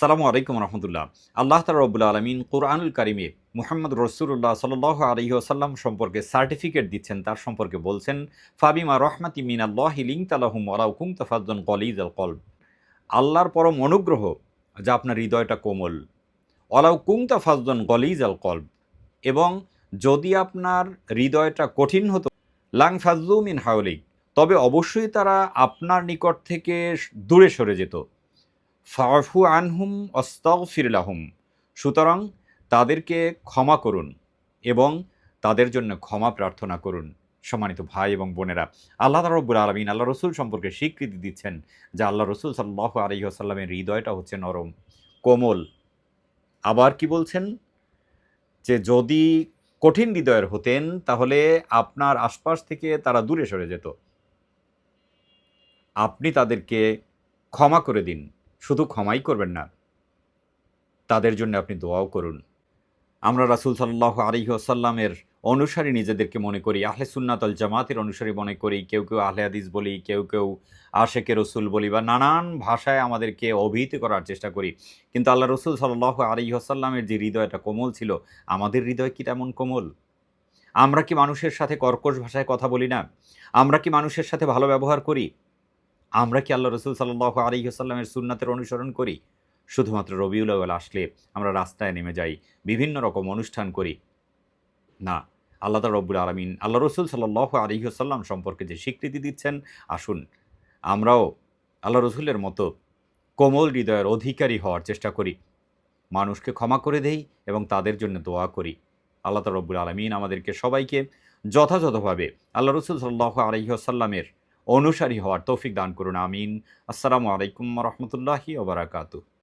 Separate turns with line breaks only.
সালামু আলাইকুম রহমতুল্লাহ। আল্লাহ তালা রব্বুল আলমিন কোরআনুল কারিমে মুহাম্মদ রসুল্লাহ সাল্লাহ আলহি আসাল্লাম সম্পর্কে সার্টিফিকেট দিচ্ছেন, তার সম্পর্কে বলছেন, ফাবিমা রহমাতি মিন আল্লাহ লিং তালাহুম আলাউকুম তাফাদ্দন কলিজ আল কলব। আল্লাহর পরম অনুগ্রহ যা আপনার হৃদয়টা কোমল। অলাউ কুম তাফাদ্দন গলিজ আল কলব। এবং যদি আপনার হৃদয়টা কঠিন হতো, লাং ফাজলু মিন হাওলিক। তবে অবশ্যই তারা আপনার নিকট থেকে দূরে সরে যেত। ফাফু আনহুম অস্তক ফিরলাহুম সুতরাং তাদেরকে ক্ষমা করুন এবং তাদের জন্য ক্ষমা প্রার্থনা করুন। সম্মানিত ভাই এবং বোনেরা, আল্লাহ রব্বুল আলমিন আল্লাহ রসুল সম্পর্কে স্বীকৃতি দিচ্ছেন যে আল্লাহ রসুল সাল্লাহ আলহি আসাল্লামের হৃদয়টা হচ্ছে নরম, কোমল। আবার কি বলছেন? যে যদি কঠিন হৃদয়ের হতেন, তাহলে আপনার আশপাশ থেকে তারা দূরে সরে যেত। আপনি তাদেরকে ক্ষমা করে দিন। শুধু ক্ষমাই করবেন না, তাদের জন্য আপনি দোয়াও করুন। আমরা রাসুল সাল্লাহ আলিহি আসাল্লামের অনুসারী নিজেদেরকে মনে করি, আহলে সুন্নাতল জামাতের অনুসারী মনে করি, কেউ কেউ আহলে হাদিস বলি, কেউ কেউ আশেকে রসুল বলি বা নানান ভাষায় আমাদেরকে অভিহিত করার চেষ্টা করি। কিন্তু আল্লাহ রসুল সাল্লাহ আলিহি আসাল্লামের যে হৃদয়টা কোমল ছিল, আমাদের হৃদয় কি তেমন কোমল? আমরা কি মানুষের সাথে কর্কশ ভাষায় কথা বলি না? আমরা কি মানুষের সাথে ভালো ব্যবহার করি? আমরা কি আল্লাহ রসুল সাল্লাহ আলী আসাল্লামের সুন্নাতের অনুসরণ করি? শুধুমাত্র রবিউল আউ্বাল আসলে আমরা রাস্তায় নেমে যাই, বিভিন্ন রকম অনুষ্ঠান করি। না, আল্লাহ রব্বুল আলমিন, আল্লাহ রসুল সাল্লাহ আলী আসাল্লাম সম্পর্কে যে স্বীকৃতি দিচ্ছেন, আসুন। আমরাও আল্লাহ রসুলের মতো কোমল হৃদয়ের অধিকারী হওয়ার চেষ্টা করি। মানুষকে ক্ষমা করে দেই এবং তাদের জন্য দোয়া করি। আল্লাহ রব্বুল আলমিন আমাদেরকে সবাইকে যথাযথভাবে আল্লাহ রসুল সাল্লাহ আলহিহাসাল্লামের অনুসারী হওয়ার তৌফিক দান করুন আমিন। আসসালামু আলাইকুম রহমতুল্লাহি ওবরাকাতু